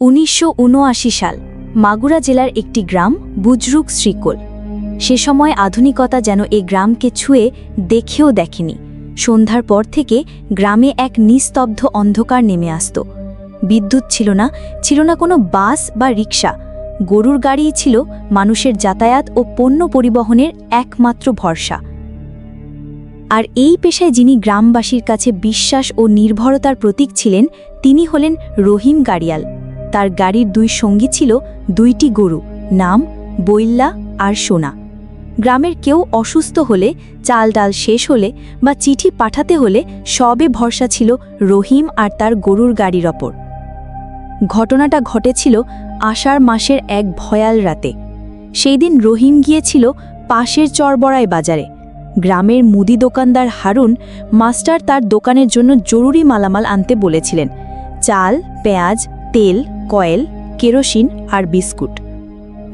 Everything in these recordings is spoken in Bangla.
উনিশশো উনআশি সাল, মাগুরা জেলার একটি গ্রাম বুজরুক শ্রীকোল। সে সময় আধুনিকতা যেন এ গ্রামকে ছুঁয়ে দেখেও দেখেনি। সন্ধ্যার পর থেকে গ্রামে এক নিস্তব্ধ অন্ধকার নেমে আসত। বিদ্যুৎ ছিল না ছিল না কোনো বাস বা রিক্সা গরুর গাড়িই ছিল মানুষের যাতায়াত ও পণ্য পরিবহনের একমাত্র ভরসা। আর এই পেশায় যিনি গ্রামবাসীর কাছে বিশ্বাস ও নির্ভরতার প্রতীক ছিলেন, তিনি হলেন রহিম গাড়িয়াল। তার গাড়ির দুই সঙ্গী ছিল দুইটি গরু, নাম বইল্লা আর সোনা। গ্রামের কেউ অসুস্থ হলে, চাল ডাল শেষ হলে বা চিঠি পাঠাতে হলে সবে ভরসা ছিল রহিম আর তার গরুর গাড়ির ওপর। ঘটনাটা ঘটেছিল আষাঢ় মাসের এক ভয়াল রাতে। সেই দিন রহিম গিয়েছিল পাশের চরবড়াই বাজারে। গ্রামের মুদি দোকানদার হারুন মাস্টার তার দোকানের জন্য জরুরি মালামাল আনতে বলেছিলেন। চাল, পেঁয়াজ তেল, কয়েল, কেরোসিন আর বিস্কুট।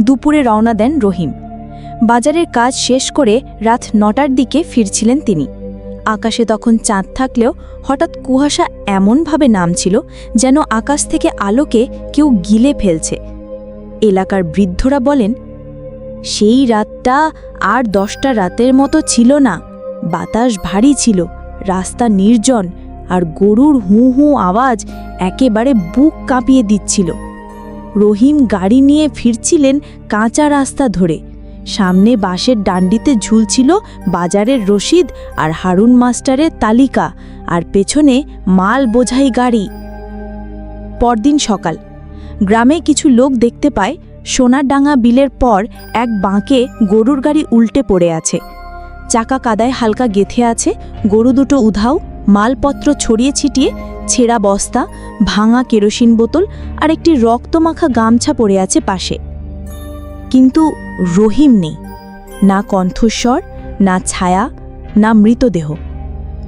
দুপুরে রওনা দেন রহিম। বাজারের কাজ শেষ করে রাত নটার দিকে ফিরছিলেন তিনি। আকাশে তখন চাঁদ থাকলেও হঠাৎ কুয়াশা এমনভাবে নামছিল যেন আকাশ থেকে আলোকে কেউ গিলে ফেলছে। এলাকার বৃদ্ধরা বলেন, সেই রাতটা আর দশটা রাতের মতো ছিল না। বাতাস ভারী ছিল, রাস্তা নির্জন আর গরুর হু হু আওয়াজ একেবারে বুক কাঁপিয়ে দিচ্ছিল। রহিম গাড়ি নিয়ে ফিরছিলেন কাঁচা রাস্তা ধরে। সামনে বাঁশের ডান্ডিতে ঝুলছিল বাজারের রসিদ আর হারুন মাস্টারের তালিকা আর পেছনে মাল বোঝাই গাড়ি। পরদিন সকাল। গ্রামে কিছু লোক দেখতে পায় সোনারডাঙ্গা বিলের পর এক বাঁকে গরুর গাড়ি উল্টে পড়ে আছে। চাকা কাদায় হালকা গেথে আছে, গরু দুটো উধাও। মালপত্র ছড়িয়ে ছিটিয়ে ছেঁড়া বস্তা, ভাঙা কেরোসিন বোতল আর একটি রক্তমাখা গামছা পড়ে আছে পাশে। কিন্তু রহিম নেই। না কণ্ঠস্বর, না ছায়া, না মৃতদেহ।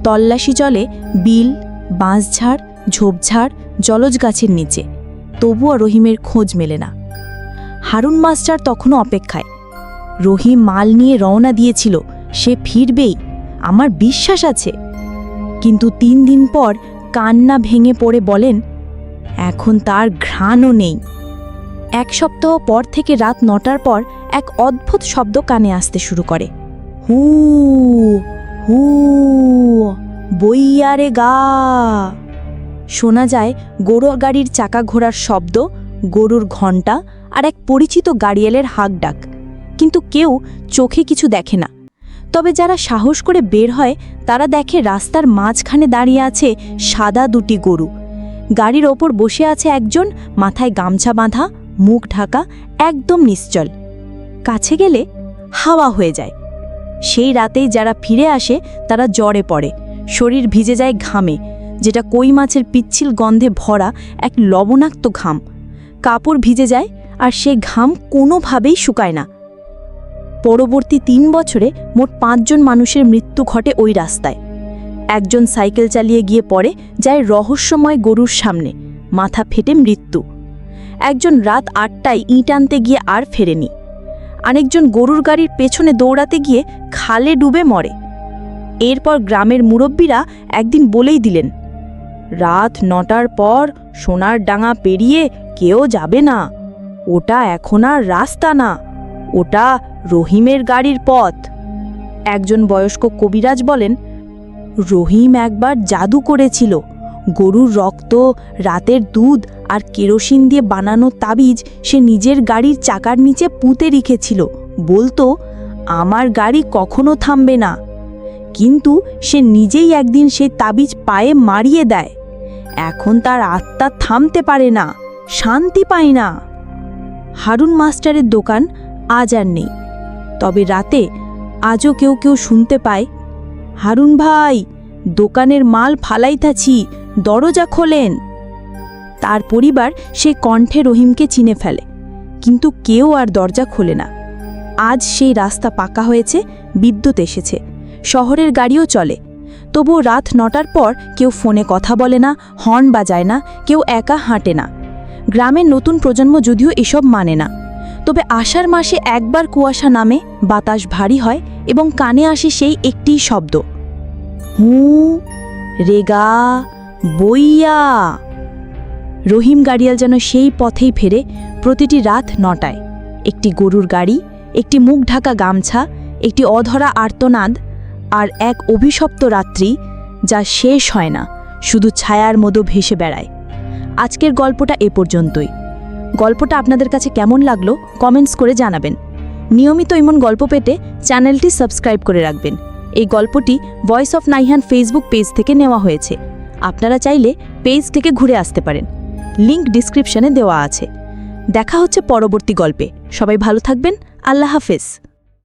তল্লাশি চলে বিল, বাঁশঝাড়, ঝোপঝাড়, জলজ গাছের নিচে। তবুও রহিমের খোঁজ মেলে না। হারুন মাস্টার তখনও অপেক্ষায়। রহিম মাল নিয়ে রওনা দিয়েছিল, সে ফিরবেই, আমার বিশ্বাস আছে। কিন্তু তিন দিন পর কান্না ভেঙে পড়ে বলেন, এখন তার ঘ্রাণও নেই। এক সপ্তাহ পর থেকে রাত নটার পর এক অদ্ভুত শব্দ কানে আসতে শুরু করে। হু হু, বইয়ারে গা। শোনা যায় গরুর গাড়ির চাকা ঘোরার শব্দ, গরুর ঘণ্টা আর এক পরিচিত গাড়িয়ালের হাক ডাক। কিন্তু কেউ চোখে কিছু দেখে না। তবে যারা সাহস করে বের হয়, তারা দেখে রাস্তার মাঝখানে দাঁড়িয়ে আছে সাদা দুটি গরু। গাড়ির ওপর বসে আছে একজন, মাথায় গামছা বাঁধা, মুখ ঢাকা, একদম নিশ্চল। কাছে গেলে হাওয়া হয়ে যায়। সেই রাতেই যারা ফিরে আসে, তারা জ্বরে পড়ে। শরীর ভিজে যায় ঘামে, যেটা কই মাছের পিচ্ছিল গন্ধে ভরা এক লবণাক্ত ঘাম। কাপড় ভিজে যায় আর সে ঘাম কোনোভাবেই শুকায় না। পরবর্তী তিন বছরে মোট পাঁচজন মানুষের মৃত্যু ঘটে ওই রাস্তায়। একজন সাইকেল চালিয়ে গিয়ে পড়ে যায় রহস্যময় গরুর সামনে। মাথা ফেটে মৃত্যু। একজন রাত আটটায় ইঁট আনতে গিয়ে আর ফেরেনি। আরেকজন গরুর গাড়ির পেছনে দৌড়াতে গিয়ে খালে ডুবে মরে। এরপর গ্রামের মুরব্বীরা একদিন বলেই দিলেন, রাত নটার পর সোনার ডাঙা পেরিয়ে কেউ যাবে না। ওটা এখন আর রাস্তা না। ওটা রহিমের গাড়ির পথ। একজন বয়স্ক কবিরাজ বলেন, রহিম একবার জাদু করেছিল। গরুর রক্ত, রাতের দুধ আর কেরোসিন দিয়ে বানানো তাবিজ সে নিজের গাড়ির চাকার নিচে পুঁতে রেখেছিল। বলতো, আমার গাড়ি কখনো থামবে না। কিন্তু সে নিজেই একদিন সেই তাবিজ পায়ে মারিয়ে দেয়। এখন তার আত্মা থামতে পারে না, শান্তি পায় না। হারুন মাস্টারের দোকান আজ আর নেই। তবে রাতে আজও কেউ কেউ শুনতে পায়, হারুন ভাই, দোকানের মাল ফালাইতাছি, দরজা খোলেন। তার পরিবার সে কণ্ঠে রহিমকে চিনে ফেলে, কিন্তু কেউ আর দরজা খোলে না। আজ সেই রাস্তা পাকা হয়েছে, বিদ্যুৎ এসেছে, শহরের গাড়িও চলে। তবুও রাত নটার পর কেউ ফোনে কথা বলে না, হর্ন বাজায় না, কেউ একা হাঁটে না। গ্রামের নতুন প্রজন্ম যদিও এসব মানে না। তবে আষাঢ় মাসে একবার কুয়াশা নামে, বাতাস ভারী হয় এবং কানে আসে সেই একটি শব্দ। হু, রেগা, বইয়া। রহিম গাড়িয়াল যেন সেই পথেই ফেরে প্রতিটি রাত নটায়। একটি গরুর গাড়ি, একটি মুখ ঢাকা গামছা, একটি অধরা আর্তনাদ আর এক অভিশপ্ত রাত্রি যা শেষ হয় না, শুধু ছায়ার মতো ভেসে বেড়ায়। আজকের গল্পটা এ পর্যন্তই। গল্পটা আপনাদের কাছে কেমন লাগল কমেন্টস করে জানাবেন। নিয়মিত এমন গল্প পেতে চ্যানেলটি সাবস্ক্রাইব করে রাখবেন। এই গল্পটি voice of Naihan Facebook page থেকে নেওয়া হয়েছে। আপনারা চাইলে পেজ থেকে ঘুরে আসতে পারেন। লিংক ডিসক্রিপশনে দেওয়া আছে। দেখা হচ্ছে পরবর্তী গল্পে। সবাই ভালো থাকবেন। আল্লাহ হাফেজ।